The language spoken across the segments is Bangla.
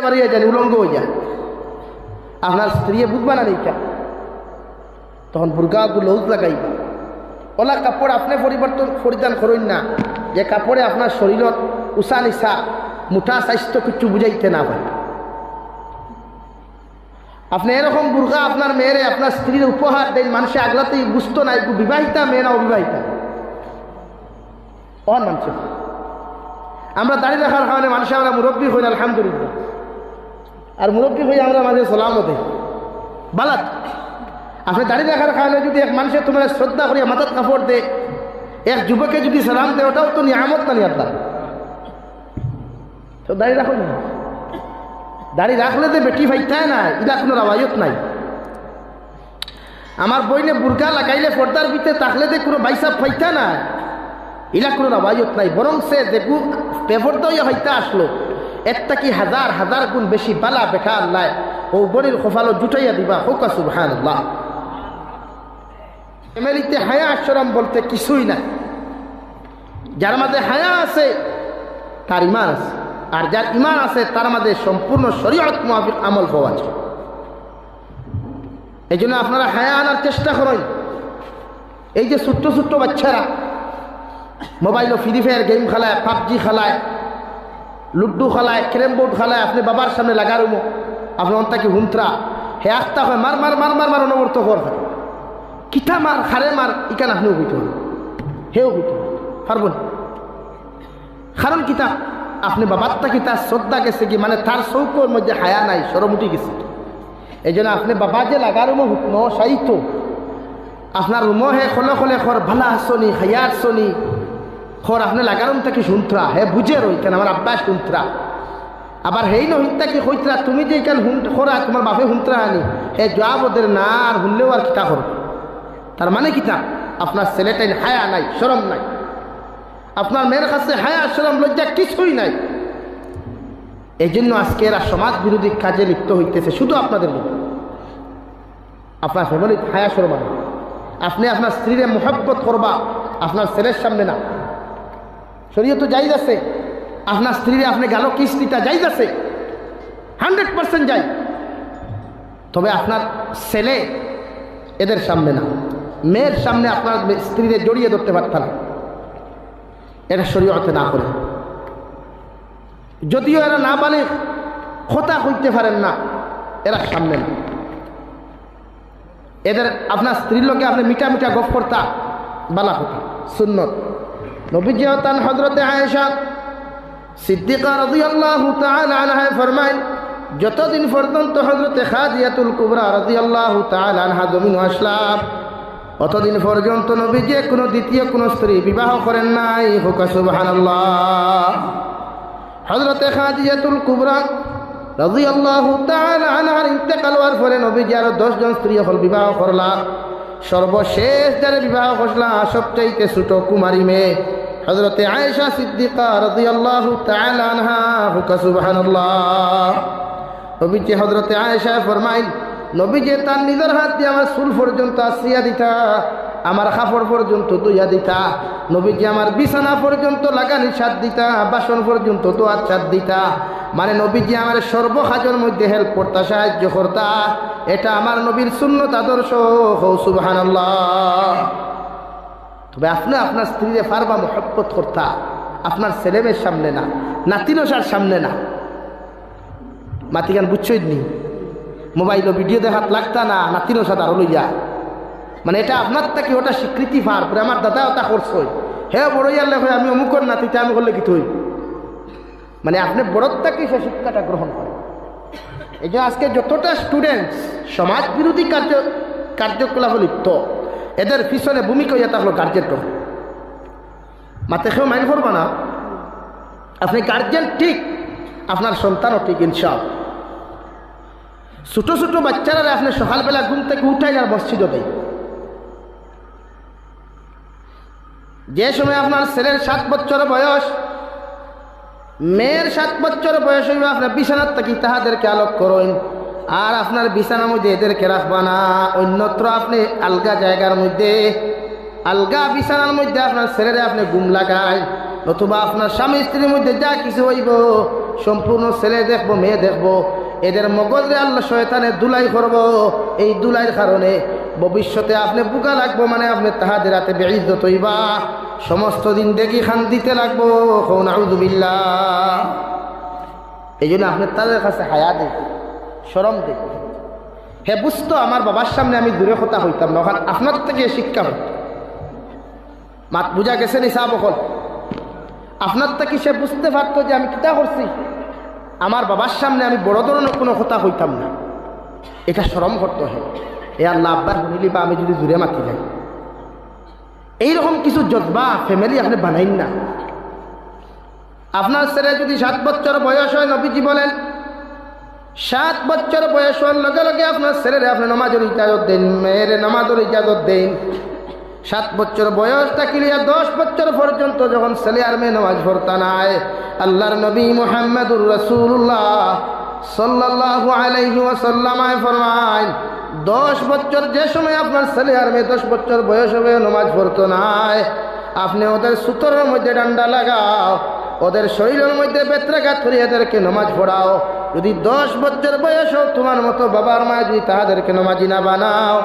বাড়িয়ে যান উলঙ্গ হয়ে যায় আপনার স্ত্রী বুঝবা না নিকা তখন বুর্গাগুলো লৌজ লাগাইবা ওলা কাপড় আপনি পরিবর্তন পরিধান করুন না যে কাপড়ে আপনার শরীরত উষা নিশা মুঠা স্বাস্থ্য কিছু বুঝাইতে না পারে আপনি এরকম বুর্গা আপনার মেয়েরে আপনার স্ত্রীর উপহার দেন মানুষে আগলাতেই বুঝতো না একটু বিবাহিতা মেয়ে না অবিবাহিতা অন মানুষ আমরা দাঁড়িয়ে রাখার কারণে মানুষে আমরা মুরব্বী হই আলহামদুলিল্লাহ আর মুরব্বী হয়ে আমরা মাঝে সালামতে। বালাত। আপনি দাঁড়িয়ে রাখার কারণে যদি এক মানুষের তোমার শ্রদ্ধা করিয়া মাথার কাপড় দে এক যুবকে যদি সালাম দেয়, ওটাও তো নিয়ামত না নিয়াত তো দাঁড়িয়ে রাখো না। দাড়ি রাখলে তো বেটি ফাইতায় না ইলা কোনো রাবায়ত নাই। আমার বইনে বুর্গা লাগাইলে পর্দার ভিতরে তাকলে যে কোনো বাইসাপ ফাইতা না ইলা কোনো রাবায়ত নাই। বরং সে দেখু পেপরটা হইতা আসলো একটা কি হাজার হাজার গুণ বেশি বালা বেকা আল্লাহ ও বনির খোফালো জুটাইয়া দিবা, হোকা সুবহান আল্লাহ এমএলিতে হায়া আশ্রম বলতে কিছুই নাই। যার মাঝে হায়া আছে, তার ইমান আছে। আর যার ইমান আছে, তার মাঝে সম্পূর্ণ শরীয়ত মাফিক আমল হওয়া যায় এই জন্য আপনারা হায়া আনার চেষ্টা করেন। এই যে ছোট্ট ছোট্ট বাচ্চারা, মোবাইল ফ্রি ফায়ার গেম খেলায়, পাবজি খেলায় লুড্ডু খেলায় ক্যারেম বোর্ড খেলায় আপনি বাবার সামনে লাগার মো আপনি অন্তাকে হুন্ত্রা হে আস্তা হয় মার মার মার মার মার অনবর্ত কর কিতা মার, খারে মার, ইকান আপনিও হইতে হবে হেও হইতে পারবেন? কারণ কিতা? আপনি বাবারটা কি তার শ্রদ্ধা গেছে কি মানে তার চৌকোর মধ্যে হায়া নাই সরমুটি গেছে। এই জন্য আপনি বাবা যে লাগার রুমো হুকম সাহিত্য আপনার রুমো হে খলে খলে খর ভালা আসনি হায়া আসনি খর আপনি লাগারুম থাকি শুনত্রা? হে বুঝে রই কেন? আমার আব্বাস শুনত্রা। আবার হেই নহিতা কি হইতরা তুমি যে এখান খরা, তোমার বাপে হুনত্রা আনি হে জবাব ওদের না আর হুনলেও আর কিতা করো তার মানে কিতা? আপনার ছেলেটাই হায়া নাই সরম নাই। আপনার মেয়ের কাছে হায়া সরম লজ্জা কিছুই নাই। এই জন্য আজকে এরা সমাজ বিরোধী কাজে লিপ্ত হইতেছে, শুধু আপনাদের মধ্যে। আপনার ফ্যামিলি হায়া আনে। আপনি আপনার স্ত্রীরে মোহাব্বত করবা, আপনার ছেলের সামনে না। শরীয় তো যাই আছে আপনার স্ত্রীরে আপনি গেল, কিস্তিটা যাই আছে হান্ড্রেড পার্সেন্ট যাই। তবে আপনার ছেলে এদের সামনে না, মেয়ের সামনে আপনার স্ত্রীরে জড়িয়ে ধরতে পারতেন এটা শরীয়তে না করে। যদিও এরা না বলে খোতা হইতে পারেন না, এরা সামনে না। এদের, আপনার স্ত্রীর লোকে আপনি মিঠা মিঠা গপ করতা বালা কথা, সুন্নত। নবীজি তান হজরতে আয়েশা সিদ্দিকা রাদিয়াল্লাহু তাআলা আনহা ফরমায় যতদিন পর্যন্ত হজরতে খাদিয়াতুল কুবরা রাদিয়াল্লাহু তাআলা আনহা জমিন আসলাম অতদিন পর্যন্ত নবীজি কোনো দ্বিতীয় কোনো স্ত্রী বিবাহ করেন নাই। হুকা সুবহানাল্লাহ। হজরতে খাদিয়াতুল কুবরা রাদিয়াল্লাহু তাআলা আনহার ইন্তেকাল হওয়ার পরে নবীজি আরও দশজন স্ত্রী হল বিবাহ করলা। সর্বশেষ যারা বিবাহ করলা সবচাইতে ছোট কুমারী মেয়ে হজরতে আয়েশা সিদ্দিকা রদি আল্লাহ সুবাহান নবীজি হজরতে আয়েশা ফরমাইল, নবীজি, তার নিজের হাত দিয়ে আমার চুল পর্যন্ত আসিয়া দিতা। আমার কাপড় পর্যন্ত দুইয়া দিতা। নবীজি আমার বিছানা পর্যন্ত লাগানি সাত দিতা, বাসন পর্যন্ত তো আর সাত দিতা। মানে নবীজি আমার সর্বকাজের মধ্যে হেল্প করতা, সাহায্য করতা। এটা আমার নবীর সুন্নত আদর্শ। হৌ তবে আপনি আপনার স্ত্রীরে ফারবা মহব্বত করতা। আপনার ছেলেমেয়ের সামনে না নাতিনসার সামনে না। মাতিগান বুঝছই নি? মোবাইল ভিডিও দেখাত লাগতা না নাতিনসা তার লইয়া। মানে এটা আপনার তাকে ওটা স্বীকৃতি ভার, পরে আমার দাদা ওটা করছই হে বড় ইয়ার লেখে আমি অমুকর নাতিতে আমি করলে কি তুই? মানে আপনি বড়ত্বাকে সে শিক্ষাটা গ্রহণ করেন। এই যে আজকে যতটা স্টুডেন্টস সমাজ বিরোধী কার্য, কার্যকলাপ লিপ্ত, এদের পিছনে ভূমিকা এটা হলো কার্যক্রম মাতে কেউ মাইন করবা না। আপনি গার্জেন ঠিক, আপনার সন্তানও ঠিক ইনসাফ ছোট ছোট বাচ্চারা আপনি সকালবেলা ঘুম থেকে উঠাই আর মসজিদও দেয়। যে সময় আপনার ছেলের সাত বছর বয়স, মেয়ের সাত বছর বয়স হইবে, আপনার বিছানার থাকি তাহাদেরকে আলোক করুন। আর আপনার বিছানার মধ্যে এদেরকে রাখবা না। অন্যত্র আপনি আলগা জায়গার মধ্যে, আলগা বিছানার মধ্যে আপনার ছেলেরে আপনি গুম লাগায় নতুবা আপনার স্বামী স্ত্রীর মধ্যে যা কিছু হইব, সম্পূর্ণ ছেলে দেখব, মেয়ে দেখব, এদের মগজে আল্লাহ শয়তানে দুলাই করব। এই দুলাইয়ের কারণে ভবিষ্যতে আপনি বুকা লাগবো মানে আপনি তাহাদের হাতে বেড়িত হইবা। সমস্ত দিন দেখি খান দিতে লাগবো নাউদুবিল্লা এই জন্য আপনি তাদের কাছে হায়া দেখ সরম দেখ হে বুঝতো, আমার বাবার সামনে আমি দূরে কথা হইতাম না, ওখানে আপনার থেকে শিক্ষা হইত। মাত বুঝা গেছে নি সাহ বকল আপনার থেকে সে বুঝতে পারতো যে আমি কিতা করছি। আমার বাবার সামনে আমি বড় ধরনের কোনো কথা হইতাম না। এটা সরম করতে হয় এ আল্লাহ আব্বার শুনিলি বা আমি যদি দূরে মাতি যাই। এইরকম কিছু জজবা ফ্যামিলি আপনি বানাইন না। আপনার ছেলে যদি সাত বছর বয়স হয়, নবীজি বলেন, সাত বছর বয়স হওয়ার লগে লগে আপনার ছেলেরে আপনি নামাজের ইজাজত দেন, মেয়ের নামাজের ইজাজত দেন। সাত বছর বয়স থাকিলিয়া দশ বছর পর্যন্ত যখন ছেলে আর মেয়ে নামাজ পড়তা নাই, আল্লাহর নবী মোহাম্মদুর রসুল্লাহ সাল্লাহ আলাইহি ওয়াসাল্লামায় ফরমায় দশ বছর যে সময় আপনার ছেলে আর মেয়ে দশ বছর বয়স হবে, নমাজ পড়তো নাই। আপনি ওদের সুতোর মধ্যে ডান্ডা লাগাও, ওদের শরীরের মধ্যে বেত্রাঘাত করে এদেরকে নমাজ পড়াও। যদি দশ বছর বয়স হোক, তোমার মতো বাবার মায় যদি তাহাদেরকে নমাজি না বানাও।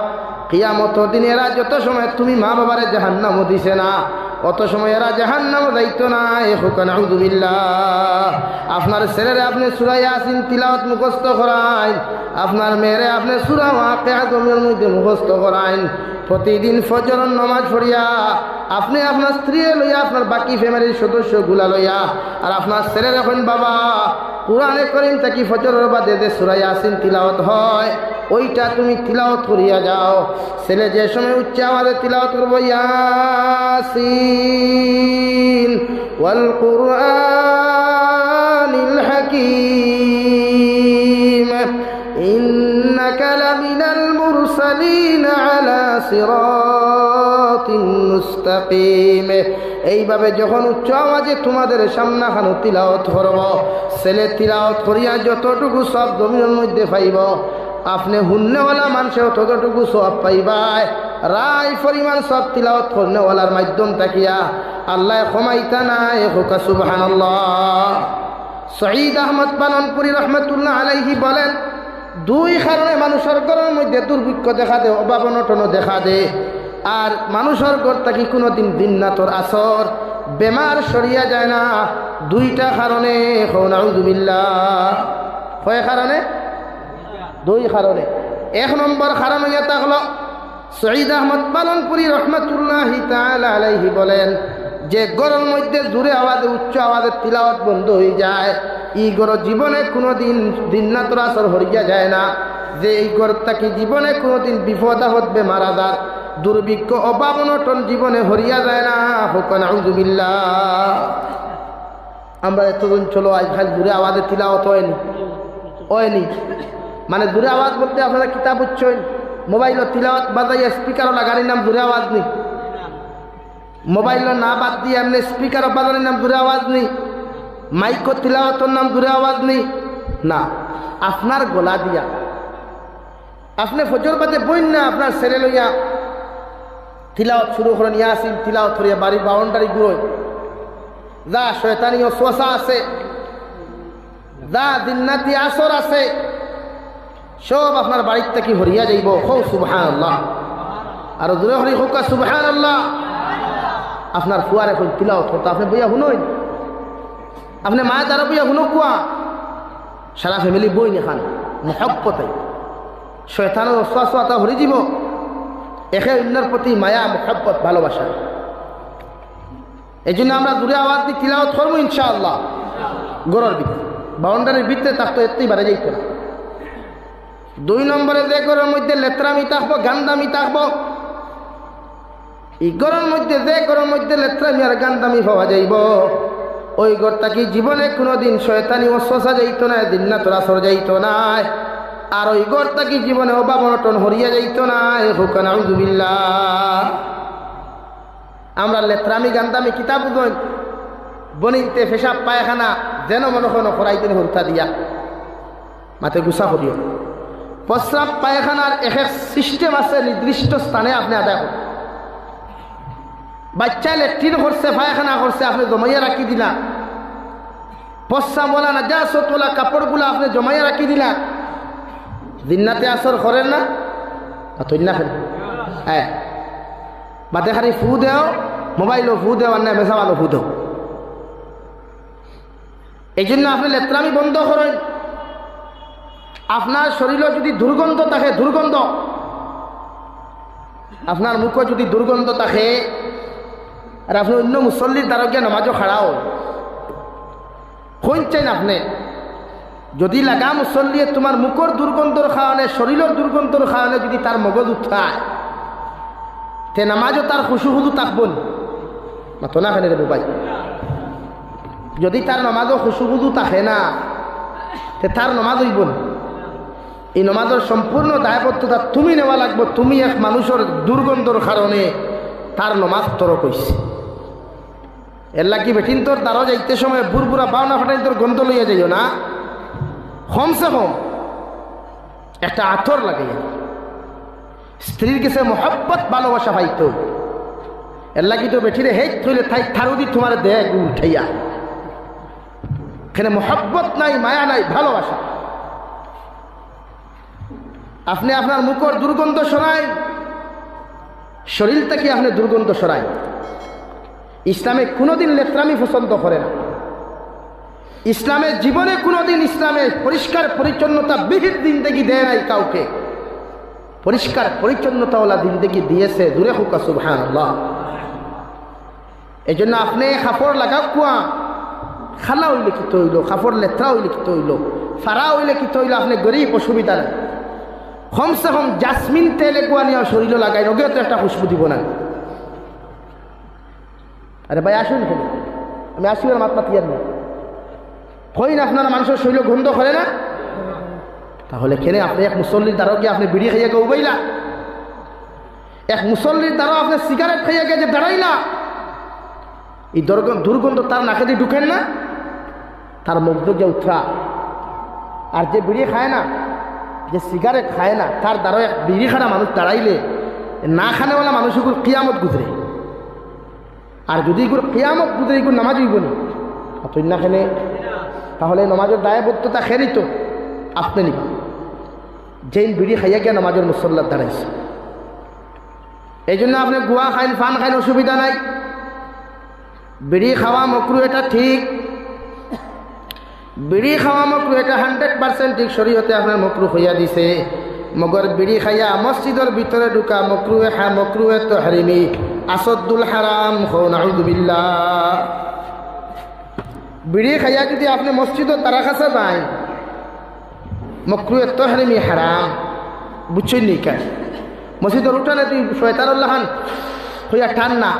কিয়ামত দিন এরা যত সময় তুমি মা বাবারে জাহান্নামও দিছে না, অত সময় এরা জাহান্নামও দায়িত্ব না এ হুকান আপনার ছেলেরে আপনি সুরাই আসিন তিলাওয়াত মুখস্থ করাইন। আপনার মেয়েরে আপনি সুরা মধ্যে মুখস্থ করাইন। প্রতিদিন ফজর, নমাজ পড়িয়া আপনি আপনার স্ত্রী লইয়া, আপনার বাকি ফ্যামিলির সদস্যগুলা লইয়া, আর আপনার ছেলের এখন বাবা, কোরআনে করিম তাকি ফজরের বাদে যে সুরাই আসিন তিলাওয়াত হয় ওইটা তুমি তিলাওত করিয়া যাও। ছেলে যে সময় উচ্চ আমাদের তিলাওত করব এইভাবে যখন উচ্চ আওয়াজে তোমাদের সামনা খানো তিলাওত করব, ছেলে তিলাওত করিয়া যতটুকু সব জমির মধ্যে পাইব আপনি হুন্নেওয়ালা মানুষেও ততটুকু সব পাইবাই। রায় পরিমাণ সব তিলাওয়াত করনেওয়ালার মাধ্যম তাকিয়া আল্লাহ ক্ষমাইতা নাই, হোকা সুবহান শহীদ আহমদ পালনপুরি রহমতুল্লাহ আলাইহি বলেন, দুই কারণে মানুষের ঘরের মধ্যে দুর্ভিক্ষ দেখা দে অভাব অনটন দেখা দে আর মানুষের ঘর থাকি কোনোদিন দিন না তোর আসর, বেমার সরিয়া যায় না। দুইটা কারণে হৌনাউজুবিল্লা কয় কারণে? দুই কারণে। এক নম্বর কারণ হইয়া থাকল শহীদ আহমদ পালনপুরি রহমতুল্লাহ আলাইহি বলেন, যে গরম মধ্যে দূরে আওয়াজে, উচ্চ আওয়াজে তিলাওয়াত বন্ধ হয়ে যায়। ই গর জীবনে কোনো দিন দিননাতর আসর হরিয়া যায় না। যে এই গর তাকে জীবনে কোনো দিন বিপদ হতবে মারা যার দুর্ভিক্ষ, অভাব অনটন জীবনে হরিয়া যায় না। হোকন আউজুবিল্লা আমরা এতদিন চলো, আজ খালি দূরে আওয়াজে তিলাওয়াত হয়নি। হয়নি। মানে দূরে আওয়াজ বলতে আপনারা কিতাব উচ্চইন মোবাইল তিলাওয়াত বাজাইয়া স্পিকারও লাগানির নাম দূরে আওয়াজ নেই। মোবাইল না বাদ দিয়ে এমনি স্পিকার বাজানোর নাম দূরে আওয়াজ নেই। মাইক তিলাওয়াতর নাম দূরে আওয়াজ নেই। না, আপনার গলা দিয়া। আপনি ফজর বাদে বইন না, আপনার ছেলে লইয়া তিলাওয়াত শুরু করেন ইয়াসিন তিলাওয়াত করিয়া বাড়ির বাউন্ডারি গুঁড়োয় যা শয়তানি শোষা আছে, যা দিন্নাতি আসর আছে সব আপনার বাড়ির থেকে হরিয়া যাইব। হৌ সুবহান আল্লাহ আর দূরে হরি হোক সুবহান আল্লাহ আপনার ফুয়ার এখন তিলাওত করতো আপনি বইয়া শুনই আপনি মা তারা বইয়া শুনো কুয়া? সারা ফ্যামিলি বই নেখান মহব্বতে। শয়তানের অশ্বাসতা হরি দিব একে অন্যের প্রতি মায়া, মহব্বত, ভালোবাসা। এই জন্য আমরা দূরে আওয়াজ দিয়ে তিলাওত করব ইনশাআল্লাহ। গরর ভিতরে। বাউন্ডারির ভিতরে থাকতো এতেই বাড়ে যাইতো না। দুই নম্বরে যে ঘরের মধ্যে লেত্রামি থাকব গান্দামি থাকব এই ঘরের মধ্যে যে ঘরের মধ্যে লেত্রামি আর গান্দামি পাওয়া যাইব। ওই ঘরটা কি জীবনে কোনোদিন শয়তানি অশ্বাসা যাইত না দিন না তোরা সর যাইত না। আর ওই ঘরটা কি জীবনে অভাব অনটন হরিয়া যাইত না হুকান আউজুবিল্লাহ আমরা লেত্রামি গান্দামি কিতাব বনিতে ফেসাব পায়খানা, যেন মনে কোনো করাইতেন হরতা দিয়া। মাতে গুসা করিও। প্রস্রাব পায়খানার এক এক সিস্টেম আছে, নির্দিষ্ট স্থানে আপনি আদায় করুন। বাচ্চা লেট্রিন করছে, পায়খানা করছে, আপনি জমাইয়া রাখি দিলা। পশ্চাম বলা না যা তোলা কাপড়গুলো আপনি জমাইয়া রাখি দিলা। দিনাতে আসর করেন না? তুই না খেল হ্যাঁ। বাদে খালি ফু দেও, মোবাইলও ফু দেও, আর না বেসাবালো ফু দেও। এই জন্য আপনি লেত্রামি বন্ধ করেন। আপনার শরীরে যদি দুর্গন্ধ থাকে, দুর্গন্ধ। আপনার মুখে যদি দুর্গন্ধ থাকে, আর আপনি অন্য মুসল্লির দ্বারা নামাজও খাড়াও। হইছেন আপনি। যদি লাগা মুসল্লিয়ে তোমার মুখর দুর্গন্ধর খাওয়ানে শরীরের দুর্গন্ধর খাওয়ানে যদি তার মগজ উঠায়, তে নামাজও তার খুশু হুদু থাকবন না তো না খানে রে যদি তার নমাজও খুশুবুদু থাকে না, তে তার নামাজ হইব এই নমাজের সম্পূর্ণ দায়বদ্ধতা তুমি নেওয়া লাগবে, তুমি এক মানুষের দুর্গন্ধর কারণে তার নমাজ তর কইছে এর লাগি বেটিন তোর তারও যাইতে সময় বুড়বুড়া বাউনা ফাটাই তোর গন্ধ লইয়া যাইও না। কমসে কম একটা আথর লাগে স্ত্রীর কাছে মহব্বত, ভালোবাসা পাইতো। এর লাগি তো বেঠিরে হেই থইলে থাই থারুদি তোমার দেহ উঠাইয়া। এখানে মহব্বত নাই, মায়া নাই, ভালোবাসা। আপনি আপনার মুখর দুর্গন্ধ সরাই। শরীর থেকে আপনি দুর্গন্ধ সরাই? ইসলামে কোনোদিন লেত্রামি পছন্দ করে না। ইসলামের জীবনে কোনোদিন ইসলামের পরিষ্কার পরিচ্ছন্নতা বিহিত দিনদেগি দেয় নাই কাউকে। পরিষ্কার পরিচ্ছন্নতাওয়ালা দিনদেগি দিয়েছে দূরে হুকা সুবহান এই জন্য আপনি কাপড় লাগাও কুয়া, খালা হইলে কি তৈল কাপড় লেত্রা হইলে কি তৈল, ফারা হইলে কি তৈল, আপনি গরিব অসুবিধা নেই। কমসে কম জাসমিন তেল এগুয়া নিয়ে শরীর লাগাই ওগেও তো একটা খুশবু দিব না। আরে ভাই, আসুন হলো আমি আসি আর মাত মাতিয়ার না কই না আপনার মানুষের শরীর গন্ধ করে না? তাহলে কেনে আপনি এক মুসল্লির দ্বারাও গিয়ে আপনি বিড়ি খাইয়া গে উবাইলা এক মুসল্লির দ্বারাও আপনি সিগারেট খাইয়া গিয়ে যে দাঁড়াইলা এই দুর্গন্ধ দুর্গন্ধ তার নাকে দিয়ে ঢুকেন না? তার মুগ্ধ যে উঠা। আর যে বিড়ি খায় না যে সিগারেট খায় না, তার দ্বারা এক বিড়ি খানা মানুষ দাঁড়াইলে, না খানেওয়ালা মানুষগুলো কিয়ামত গুজরে। আর যদি এগুলো কিয়ামত গুজরে, এগুলো নামাজ নি। অতই না খেলে, তাহলে নমাজের দায়বদ্ধতা খেলি তো আপনি নিব। যেই বিড়ি খাইয়া গিয়া নমাজের মুসল্লার দাঁড়াইছে। এই জন্য আপনি গুয়া খাইন, ফান খাইন অসুবিধা নাই। বিড়ি খাওয়া মকরু এটা ঠিক বিড়ি খাওয়া মকরু, এটা হান্ড্রেড পার্সেন্ট ঠিক শরীয়তে আপনার মকরু হইয়া দিছে। মগর বিড়ি খাইয়া মসজিদের ভিতরে ঢুকা মকরুয়ে হা, মকরুয়ে তো হারিমি। আসদ্দুল হারাম হৌনাউদুবিল্লা বিড়ি খাইয়া যদি আপনি মসজিদের তারা কাছে যান মকরুয়ে তো হারিমি হারাম। বুঝছেন নি কেন? মসজিদের উঠানে তুই শয়তানুল্লাহান হইয়া টান না।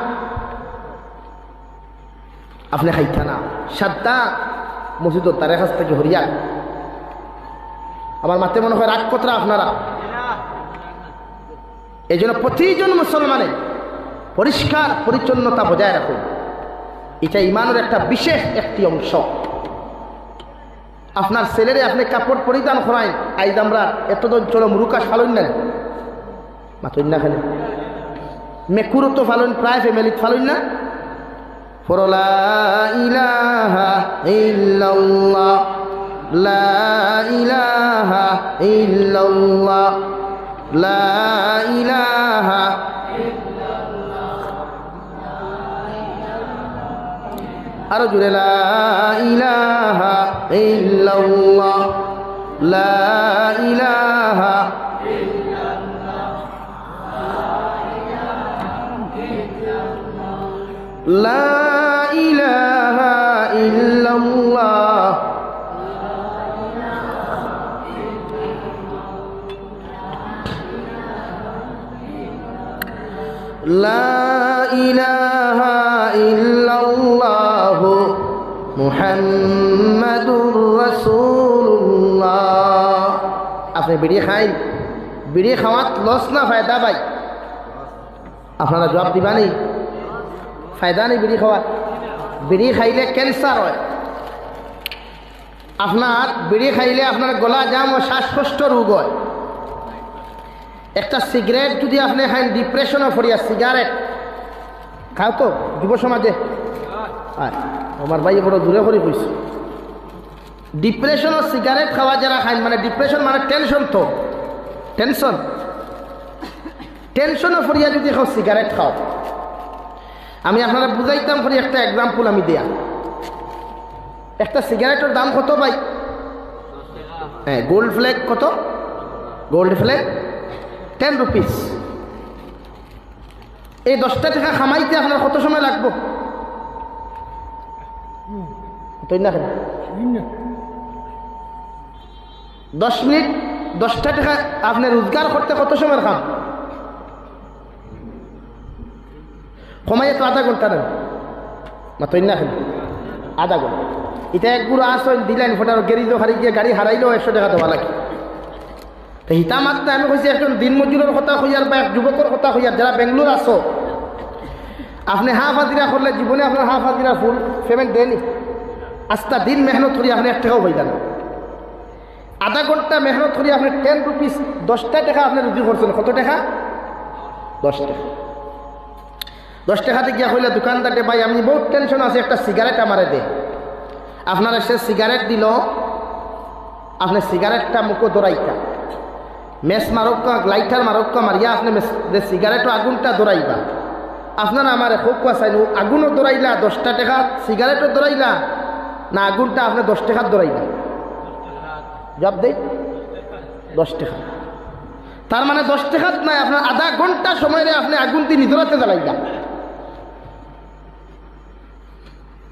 আপনি খাইতা না। সাতটা মসজিদ তার কাছ থেকে হরিয়া। আমার মাতে মনে হয় রাগ কতরা আপনারা? এই জন্য প্রতিজন মুসলমানে পরিষ্কার পরিচ্ছন্নতা বজায় রাখুন। এটা ইমানের একটা বিশেষ একটি অংশ। আপনার ছেলেরে আপনি কাপড় পরিধান করাইন আইজ আমরা এতদিন চলো মুরুকা ফালুন নেন মাতুন না খালি মেকুরও তো ফালুন প্রায় ফ্যামিলিত ফালুন না। For la ilaha illallah la ilaha illallah la ilaha আরও জুড়ে লা ইলাহা ইল্লাল্লাহ লা ইলাহা لا আপনি বিড়ি খাই বিড়ি খাওয়াত লস না ফায়দা পাই আপনারা জবাব দিবা নেই ফায়দা নেই বিড়ি খাওয়ার? বিড়ি খাইলে ক্যান্সার হয়। আপনার বিড়ি খাইলে আপনার গলা জাম ও শ্বাসকষ্ট রোগ হয়। একটা সিগারেট যদি আপনি খাইন ডিপ্রেশনও ফরিয়া সিগারেট। খাও তো, যুব সমাজে। আমার ভাই বড় দূরে করে কইছে ডিপ্রেশন ও সিগারেট খাওয়া যারা খায় মানে ডিপ্রেশন মানে টেনশন তো। টেনশন টেনশনও ফরিয়া যদি খাও, সিগারেট খাও। আমি আপনারা বুঝাইতাম করি, একটা এক্সাম্পল আমি দেয়া। একটা সিগারেটের দাম কত ভাই? হ্যাঁ গোল্ড ফ্ল্যাগ কত? গোল্ড ফ্ল্যাগ টেন রুপিস এই দশটা টাকা খামাইতে আপনার কত সময় লাগবো? না দশ মিনিট, দশটা টাকা আপনি রোজগার করতে কত সময় খাম কমাইয়ে তো আধা ঘণ্টা নেন। মা তুই না আধা ঘণ্টা। এটা এক গুড়ো আসন দিলেন, ফোটার গেরিজ হারি গিয়ে গাড়ি হারাইলেও একশো টাকা দেওয়া লাগে। তো হিতা মাত্রা আমি কইছি একজন দিন মজুরের কথা হইয়ার বা এক যুবকের কথা হইয়ার যারা বেঙ্গলোর আসো আপনি হাফ হাজিরা করলে জীবনে আপনার হাফ হাজিরা ফুল পেমেন্ট দেয়নি আস্তা দিন মেহনত করি আপনি এক টাকাও যান আধা ঘণ্টা মেহনত করি আপনি টেন রুপিস দশটা টাকা আপনি রুজি করছেন কত টাকা? দশ টাকা। দশ টাকাতে গিয়া কইলে দোকানদারকে ভাই, আমি বহুত টেনশন আছে, একটা সিগারেট আমারে দে। আপনারা সে সিগারেট দিল আপনি সিগারেটটা মুখো দৌড়াইতা মেস মারক্কা, লাইটার মারক্কা, মারিয়া আপনি সিগারেটও আগুনটা দৌড়াইবা আপনারা আমার খুব চাইন আগুনও দৌড়াইলা দশটা টাকা সিগারেটও দৌড়াইলা না, আগুনটা আপনি দশ টাকার দৌড়াইলা জব দেই? দশ টাকা তার মানে দশ টাকাত নাই আপনার আধা ঘণ্টা সময় আপনি আগুন দিয়ে নিদরাতে জ্বালাইলা।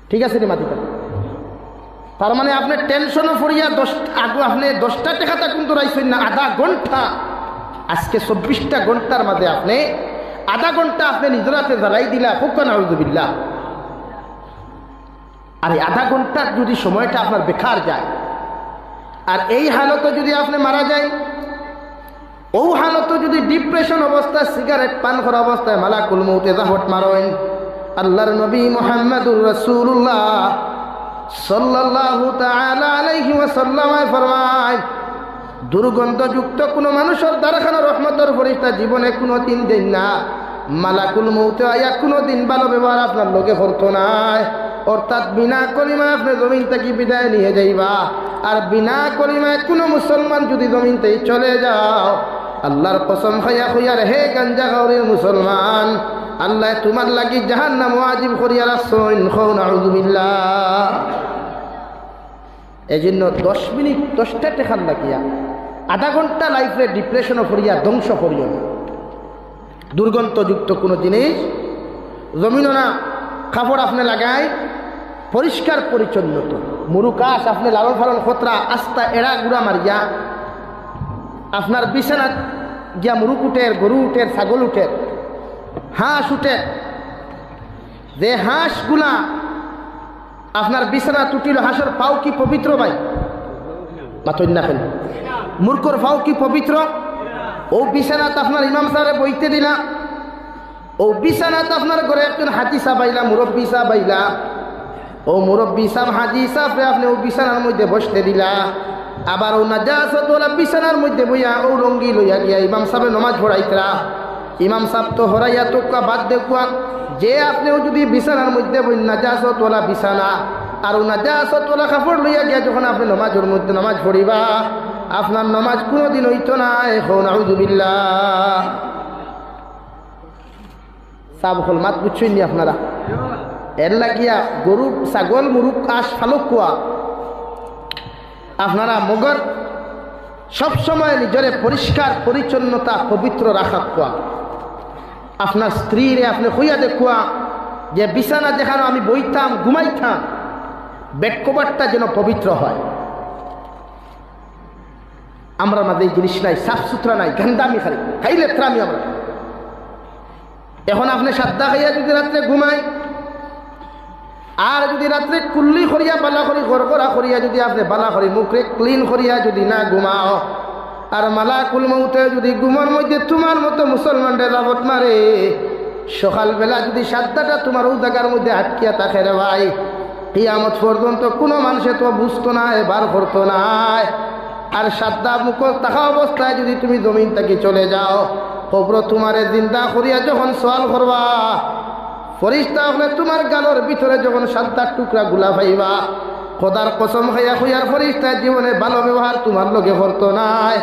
ঠিক আছে রে মাতিটা তার মানে আপনি টেনশনও পড়িয়া দশ আপনি দশটা টাকা তা কিন্তু রাইছেন না, আধা ঘণ্টা। আজকে চব্বিশটা ঘণ্টার মাঝে আপনি আধা ঘণ্টা আপনি নিজের নিজরাতে জ্বালাই দিলা ফুকান আউজুবিল্লা আর এই আধা ঘণ্টার যদি সময়টা আপনার বেকার যায়, আর এই হালতে যদি আপনি মারা যায় ও হালত যদি ডিপ্রেশন অবস্থায় সিগারেট পান করা অবস্থায়, মালাকুল মৌতে জাহট মারেন, আল্লাহর নবী মোহাম্মদুর রসুল্লাহ সাল্লাল্লাহু তাআলা আলাইহি ওয়াসাল্লাম ফরমায়, দুর্গন্ধযুক্ত কোনো মানুষের দ্বারখানা রহমতের ফরিস্তা জীবনে কোনো দিন দেন না। মালাকুল মৌতে আয়া কোনো দিন ভালো ব্যবহার আপনার লোকে করতো নাই অর্থাৎ বিনা কলিমা আপনি জমিন থেকে বিদায় নিয়ে যাইবা। আর বিনা কলিমায় কোনো মুসলমান যদি জমিন থেকে চলে যাও, আল্লাহর কসম খাইয়া খুইয়ার হে গাঞ্জা গাউরের মুসলমান আল্লাহ তোমার লাগি জাহান নাম ওয়াজিব করিয়া রাখছেন। এই জন্য দশ মিনিট, দশটা টেকার লাগিয়া, আধা ঘণ্টা লাইফে ডিপ্রেশনও করিয়া ধ্বংস করিও না। দুর্গন্ধযুক্ত কোনো জিনিস জমিন না, কাপড় আপনি লাগাই, পরিষ্কার পরিচ্ছন্ন পরিচ্ছন্নত মুরুকাশ আপনি লালন ফালন খতরা, আস্তা এড়া গুড়া মারিয়া, আপনার বিছানা গিয়া মুরুক উঠের, গরু উঠের, ছাগল উঠের হাঁস উঠে। যে হাঁসগুলা আপনার বিছানা টুটিল হাঁসের পাও কি পবিত্র ভাই? মাথুন না ফেল মূর্খর পাও কি পবিত্র? ও বিছানাত আপনার ইমাম সাহেব বইতে দিলা। ও বিছানাত আপনার ঘরে একজন হাজি সাবাইলা মুরব্বী সাবাইলা ও মুরব্বী সাহ হাজি সাফরে আপনি ও বিছানার মধ্যে বসতে দিলা। আবার ও নাজাসত ওলা বিছানার মধ্যে বইয়া ও রঙ্গি লইয়া গিয়া ইমাম সাহেব নমাজ পড়াইতরা। ইমাম সাহেব তো হরাইয়া তো বাদ দেখুয়া যে আপনিও যদি বিছানার মধ্যে বই নাজাসত ওলা বিছানা। আর ও নাজাসত ওলা কাপড় লইয়া গিয়া যখন আপনি নমাজের মধ্যে নমাজ পড়িবা, আপনার নমাজ কোনোদিন হইতো না। এখন আউজুবিল্লাহ সাব হল মাত বুঝছেন নি আপনারা? এর লাগিয়া গরু, ছাগল মুরুক আশ, ফালুক কুয়া। আপনারা মগর সবসময় নিজরে পরিষ্কার, পরিচ্ছন্নতা, পবিত্র রাখা কুয়া। আপনার স্ত্রীরে আপনি হইয়া দেখুয়া, যে বিছানা যেখানে আমি বইতাম, ঘুমাইতাম বেড কভারটা যেন পবিত্র হয়। আমরা এই জিনিস নাই সাফ সুতরা নাই গান্দামি খালি খাইলে ত্রামি আমরা। এখন আপনি সাদ্দা খাইয়া যদি রাত্রে ঘুমাই আর যদি রাত্রে কুল্লি করিয়া, বালা করি, গড়গড়া করিয়া যদি আপনি বালা করি মুখে ক্লিন করিয়া যদি না ঘুমাও আর মালা কুল মৌতে যদি গুমার মধ্যে তোমার মতো মুসলমানদের রাবত মারে, সকালবেলা যদি সাতটাটা তোমার জায়গার মধ্যে আটকিয়া থাকে রে ভাই, কিয়ামত পর্যন্ত কোনো মানুষে তো বুঝতো না বার করতো না। আর সাদ্দা মুখ থাকা অবস্থায় যদি তুমি জমিন থেকে চলে যাও, কবর তোমারে জিন্দা করিয়া যখন সোয়াল করবা, ফরিস্তা হলে তোমার গালোর ভিতরে যখন সাতটার টুকরা গুলা পাইবা খোদার কসম খাইয়া খুইয়ার ফরিস্তার জীবনে ভালো ব্যবহার তোমার লোকে করতো নাই।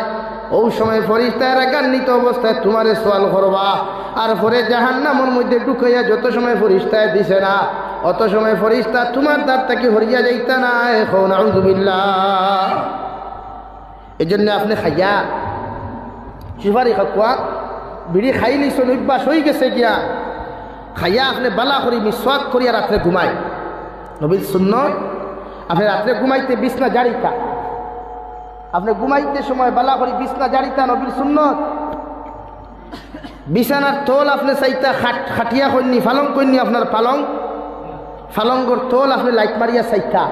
ওই সময় ফরিস্তায় রাগান্বিত অবস্থায় তোমারে সোয়াল করবা। আর পরে জাহান্নামর মধ্যে ঢুকাইয়া যত সময় ফরিস্তায় দিছে না, অত সময় ফরিস্তা তোমার দ্বার থেকে হরিয়া যাইতা না এখন আউজুবিল্লাহ এই জন্য আপনি খাইয়া, সুপারি খাকুয়া বিড়ি খাই নিছেন, অভ্যাস হয়ে গেছে গিয়া। খাইয়া আপনি বালা করি মিসওয়াক করিয়া রাত্রে ঘুমায়। নবীর সুন্নত আপনি রাত্রে ঘুমাইতে বিছনা জারিতা। আপনি ঘুমাইতে সময় বালা করি বিছনা জারিতা, নবীর সুন্নত। বিছানার তোল আপনি চাইতা খাট খাটিয়া কইনি ফালং কইনি আপনার পালং। ফালঙ্গর তোল আপনি লাইট মারিয়া চাইতা।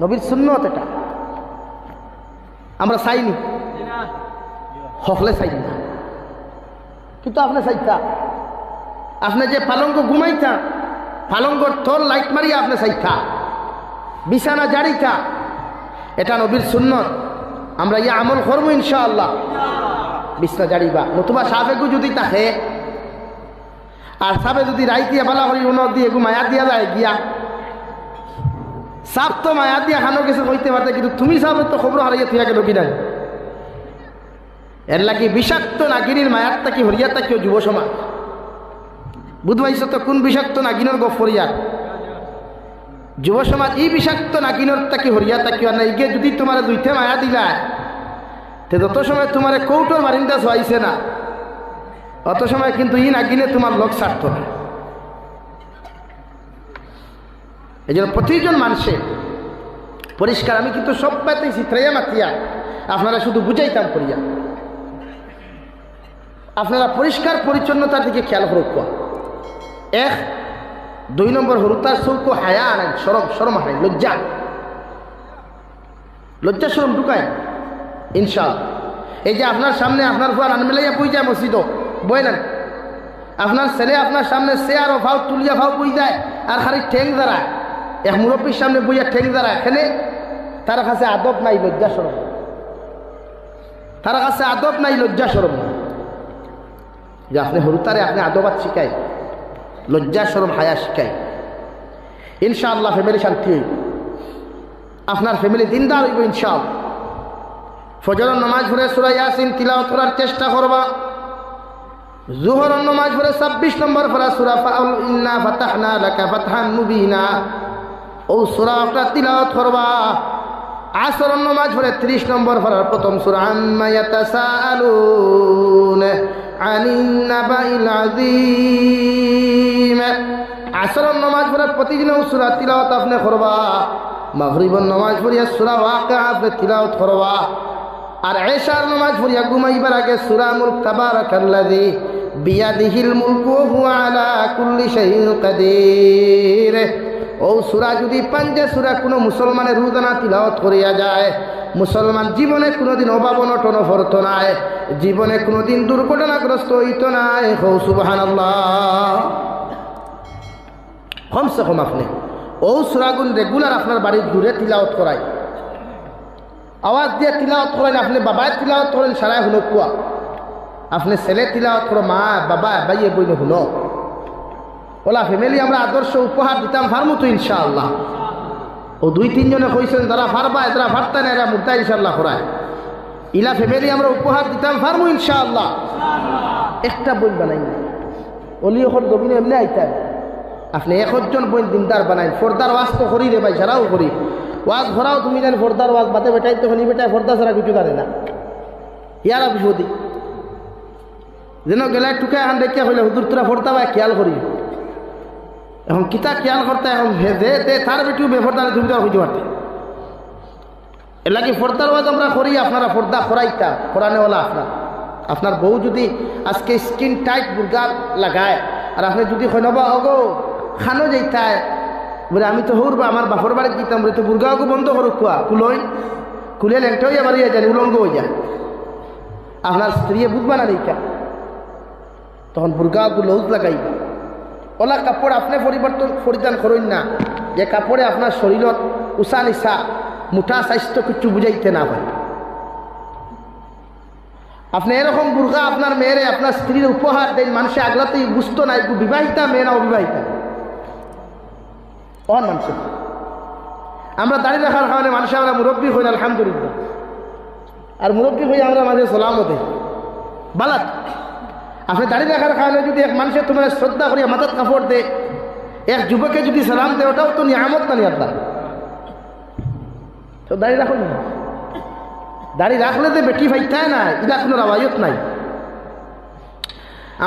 নবীর সুন্নত এটা। আমরা চাইনি। হকলে চাই না। কিন্তু আপনি চাইতা। আপনি যে পালঙ্গ ঘুমাইতা পালঙ্গর তোর লাইট মারিয়া আপনি চাইতা। বিছানা জারিতা এটা নবীর সুন্নত। আমরা ইয়ে আমল করব ইনশাআল্লাহ। বিছনা জারিবা। নতুবা সাবেকু যদি তাকে, আর সাবে যদি রাই দিয়া বালা করি উনর দিয়ে মায়া দিয়া যায় গিয়া। সাপ তো মায়া দিয়া খানো কিছু কইতে পারতে, কিন্তু তুমি সাবে তো খবর হারাইয়া থিয়া গেল কিনা এর লাগি বিষাক্ত নাগিনীর মায়ার তাকি হরিয়া তাকিও যুব সমাজ। বুধবাইছ তো কোন বিষাক্ত নাগিনের হরিয়া যুব সমাজ এই বিষাক্ত নাগিনের তাকি হরিয়া তাকিও না ইগে যদি তোমার দুইতে মায়া দিলা, তে যত সময় তোমার কৌটোর মারিন্দা ছোয়াইছে না, অত সময় কিন্তু ই নাগিনে তোমার লোক ছাড়ত না এই জন্য প্রতিজন মানুষের পরিষ্কার আমি কিন্তু সব পাইতেছি ত্রেয়া মাতিয়া, আপনারা শুধু বুঝাইতাম করিয়া। আপনারা পরিষ্কার, পরিচ্ছন্নতার দিকে খেয়াল করুক এক দুই নম্বর হরুতার চৌকো হায়া আনেন সরম সরম হায়, লজ্জা। লজ্জা সরম ঢুকায়। ইনশাল এই যে আপনার সামনে আপনার ফুয়ার আনমেলাইয়া পুই যায় মসজিদ বই নেন। আপনার ছেলে আপনার সামনে সে আরও ভাও তুলিয়া ভাও পুই যায়, আর খালি ঠেং দাঁড়ায়। এক মুরব্বীর সামনে বইয়া ঠেং দাঁড়ায়। এখানে তার কাছে আদব নাই লজ্জা সরম তার কাছে আদব নাই লজ্জা সরম যে আপনি হরুতারে আপনি আদবাদ শিখাই লজ্জা সরম হায়া শিখাই ইনশাআল্লাহ ফ্যামিলি শান্তি হইব। আপনার ফ্যামিলি দিনদার হইব ইনশাল ফজর নমাজ ভরে সুরা ইয়াসিন তিলাওয়াত করার চেষ্টা করবা। জুহর নমাজ ভরে ছাব্বিশ নম্বর ফরা সুরা ফাউল, ইন্না ফাতাহনা লাকা ফাতহান মুবিনা। ও সুরা আপনার তিলাওয়াত করবা। আসর নমাজ ভরে ত্রিশ নম্বর ফরার প্রথম সুরা, আম্মা ইয়াতাসাআলুন আনিন নাবাইল আযীম। আসর নমাজ পড়ে প্রতিদিন সুরা তিলাওয়াত আপনি করবা। মাগরিবর নমাজ পড়িয়া সুরা ওয়াকা আপনি তিলাওয়াত করবা। আর এশার নমাজ পড়িয়া ঘুমাইবার আগে সুরা মুলক তাবারাকাল্লাযী বিয়াদিহিল মুলকু ওয়া হুয়া আলা কুল্লি শাইইন কাদির। ও সুরা যদি পাঞ্জে সুরা কোনো মুসলমানের রুদানা তিলাওয়াত করিয়া যায়, মুসলমান জীবনে কোনোদিন অভাব অনটন ফরত নাই, জীবনে কোনোদিন দুর্ঘটনাগ্রস্ত হইত নাই। হৌ সুবাহান কমসে কম আপনি। ও সুরাগুন রেগুলার আপনার বাড়ির দূরে তিলাওয়াত করায়। আওয়াজ দিয়ে তিলাওয়াত করেন, আপনি বাবায় তিলাওত করেন, সারায় হুনো কুয়া। আপনি ছেলে তিলাওয়াত করো, মা, বাবা বাইয়ে বইন হুনো। ওলা ফ্যামিলি, আমরা আদর্শ উপহার দিতাম, ফার্মু তো ইনশাআল্লাহ। ও দুই তিনজনে কইছেন, যারা ফারবা এরা ফারতা না এরা মুদ্দা ইনশাল্লাহ করায়। ইলা ফ্যামিলি, আমরা উপহার দিতাম, ফার্মু ইনশাআল্লাহ। একটা বই বানাই অলি জমিনে এমনি আইতাম। আপনি একজন বই দিনদার বানাই ফর্দার ওয়াজ তো করি রে ভাই, সারাও করি। ওয়াজ ঘরাও তুমি জানি, ফর্দার ওয়াজ বাতে বেটাই তো হনি বেটায় ফর্দা ছাড়া কিছু জানে না। ইয়ারা বিপদী যেন গেলায় টুকা এখন দেখিয়া হইলে হুদুর তোরা ফর্দা বা খেয়াল করি। এখন কিতা খেয়াল করতে এখন দে দে তার বেটিও বেফরদারে তুমি তো হইতে পারতে এর লাগে ফর্দার ওয়াজ আমরা করি, আপনারা ফর্দা করাইতা করানেওয়ালা আপনার। আপনার বউ যদি আজকে স্কিন টাইট বুর্গা লাগায়, আর আপনি যদি হইনবা অগো খানো যাইতায় বলে আমি তো হৌর বা আমার বাপর বাড়ি দিতাম বলে তো বুর্গাকে বন্ধ করুক কুয়া কুলই কুলে লেংটা হইয়া বাড়িয়ে যায় উলঙ্গ হয়ে যায়। আপনার স্ত্রী বুঝবা না দেখা তখন বুর্গাকে লৌজ লাগাইবা ওলা কাপড় আপনি পরিবর্তন পরিধান করুন না। যে কাপড়ে আপনার শরীরত উষা নিশা মুঠা স্বাস্থ্য কিছু বুঝাইতে না হয় আপনি এরকম বুর্গা আপনার মেয়েরে আপনার স্ত্রীর উপহার দেন মানুষে আগলাতেই বুঝতো না বিবাহিতা, মেয়ে না অবিবাহিতা। অন মানুষের আমরা দাঁড়িয়ে রাখার কারণে মানুষে আমরা মুরব্বী হই আলহামদুলিল্লাহ। আর মুরব্বী হয়ে আমরা মাঝে সালামতে বালাত আপনি দাঁড়িয়ে রাখার কারণে যদি এক মানুষের তোমার শ্রদ্ধা করিয়া মাথার কাপড় দে এক যুবকে যদি সালাম দেয়, ওটাও তো নিয়ামত না নিয়াল্লাহ তো দাঁড়িয়ে রাখুন না। দাড়ি রাখলে যে বেটি ফাইতায় না এটা কোনো রাবায়ত নাই।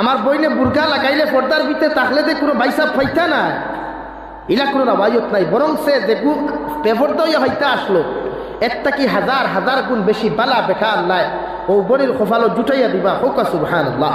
আমার বইনে বুরকা লাগাইলে পর্দার ভিতরে তাহলে যে কোনো বাইসাপ ফাইতা না ইলা কোনো রাবায়ত নাই বরং সে দেখু পেভর দইয়া হইতে আসলো, একটা কি হাজার হাজার গুণ বেশি বালা বেকার নাই, ও বনির খোফালো জুটাইয়া দিবা, হোক সুবহান আল্লাহ